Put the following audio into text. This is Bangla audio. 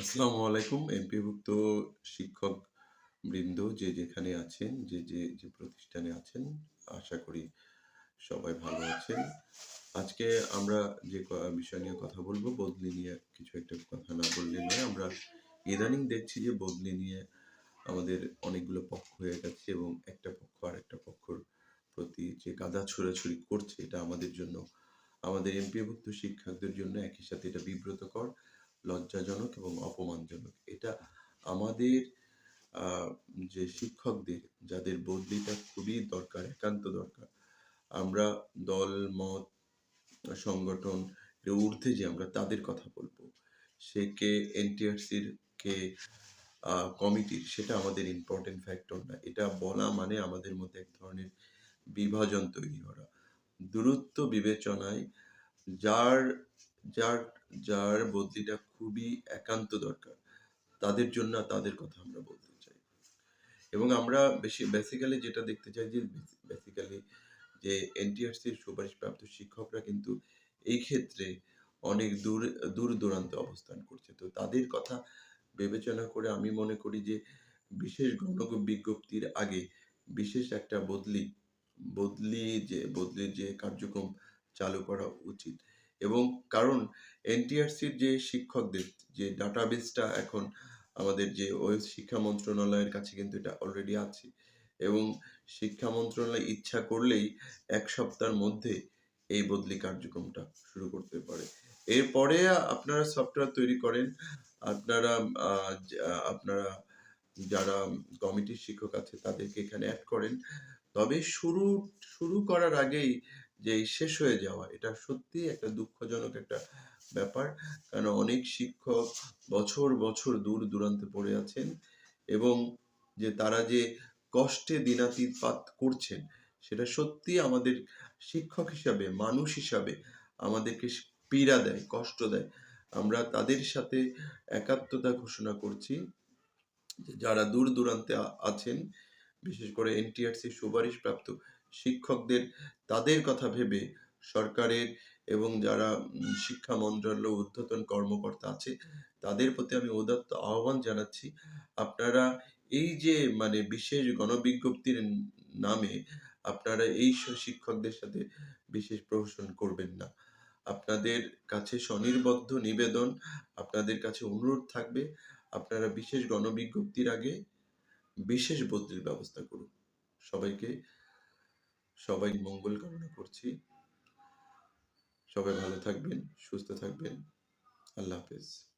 আসসালামু আলাইকুম, এমপিভুক্ত শিক্ষক বৃন্দ যে যেখানে আছেন, যে যে যে প্রতিষ্ঠানে আছেন, আশা করি সবাই ভালো আছেন। আজকে আমরা যে বিষয় নিয়ে কথা বলব, বদলি নিয়ে কিছু একটা কথা না বললে নয়, আমরা ইদানিং দেখছি যে বদলি নিয়ে আমাদের অনেকগুলো পক্ষ হয়ে গেছে এবং একটা পক্ষ আর একটা পক্ষর প্রতি যে কাদা ছোড়াছুড়ি করছে, এটা আমাদের জন্য, আমাদের এমপিভুক্ত শিক্ষকদের জন্য একই সাথে এটা বিব্রতকর। লজ্জাজনক এবং অপমানজনক। এটা আমাদের যে শিক্ষকদের, যাদের বদলিটা খুবই দরকার, একান্ত দরকার। আমরা দল, মত, সংগঠন ঊর্ধ্বে যে আমরা তাদের কথা বলব, সে কে এনটিআরসির, কে কমিটির, সেটা আমাদের ইম্পর্টেন্ট ফ্যাক্টর না। এটা বলা মানে আমাদের মধ্যে এক ধরনের বিভাজন তৈরি করা দূরত্ব বিবেচনায় যার যার যার বদলিটা খুবই একান্ত দরকার। তাদের জন্য তাদের কথা আমরা বলতে চাই। এবং আমরা বেশি বেসিক্যালি যেটা দেখতে চাই যে বেসিক্যালি যে এনটিআরসির সুপারিশপ্রাপ্ত শিক্ষকরা কিন্তু এই ক্ষেত্রে অনেক দূর দূর দূরান্তে অবস্থান করছে। তো তাদের কথা বিবেচনা করে আমি মনে করি যে, বিশেষ গণ বিজ্ঞপ্তির আগে বিশেষ একটা বদলি বদলি যে, বদলির যে কার্যক্রম চালু করা উচিত। এবং কারণ এনটিআরসির যে শিক্ষকদের যে ডাটাবেসটা এখন আমাদের যে ওয়েব শিক্ষা মন্ত্রণালয়ের কাছে কিন্তু এটা অলরেডি আছে এবং শিক্ষা মন্ত্রণালয় ইচ্ছা করলেই এক সপ্তাহের মধ্যে এই বদলি কার্যক্রমটা শুরু করতে পারে। এরপরে আপনারা সফটওয়্যার তৈরি করেন, আপনারা আপনারা যারা কমিটির শিক্ষক আছে তাদেরকে এখানে অ্যাড করেন। তবে শুরু শুরু করার আগেই যে শেষ হয়ে যাওয়া, এটা সত্যি একটা দুঃখজনক একটা ব্যাপার। কারণ অনেক শিক্ষক বছর বছর দূর দূরান্তে পড়ে আছেন এবং যে তারা যে কষ্টে দিনাতিপাত করছেন, সেটা সত্যি আমাদের শিক্ষক হিসাবে, মানুষ হিসাবে আমাদেরকে পীড়া দেয়, কষ্ট দেয়। আমরা তাদের সাথে একাত্মতা ঘোষণা করছি যারা দূর দূরান্তে আছেন বিশেষ করে এনটিআরসি সুপারিশপ্রাপ্ত শিক্ষকদের তাদের কথা ভেবে সরকারের এবং যারা শিক্ষা মন্ত্রণালয় ঊর্ধ্বতন কর্মকর্তা আছে, তাদের প্রতি আমি উদাত্ত আহ্বান জানাচ্ছি। আপনারা এই যে মানে বিশেষ গণবিজ্ঞপ্তির নামে আপনারা এই শিক্ষকদের সাথে বিশেষ প্রহসন করবেন না। আপনাদের কাছে স্বনির্বদ্ধ নিবেদন, আপনাদের কাছে অনুরোধ থাকবে, আপনারা বিশেষ গণবিজ্ঞপ্তির আগে বিশেষ বদলির ব্যবস্থা করুন। সবাইকে, সবাই মঙ্গল কামনা করছি। সবাই ভালো থাকবেন, সুস্থ থাকবেন। আল্লাহ হাফেজ।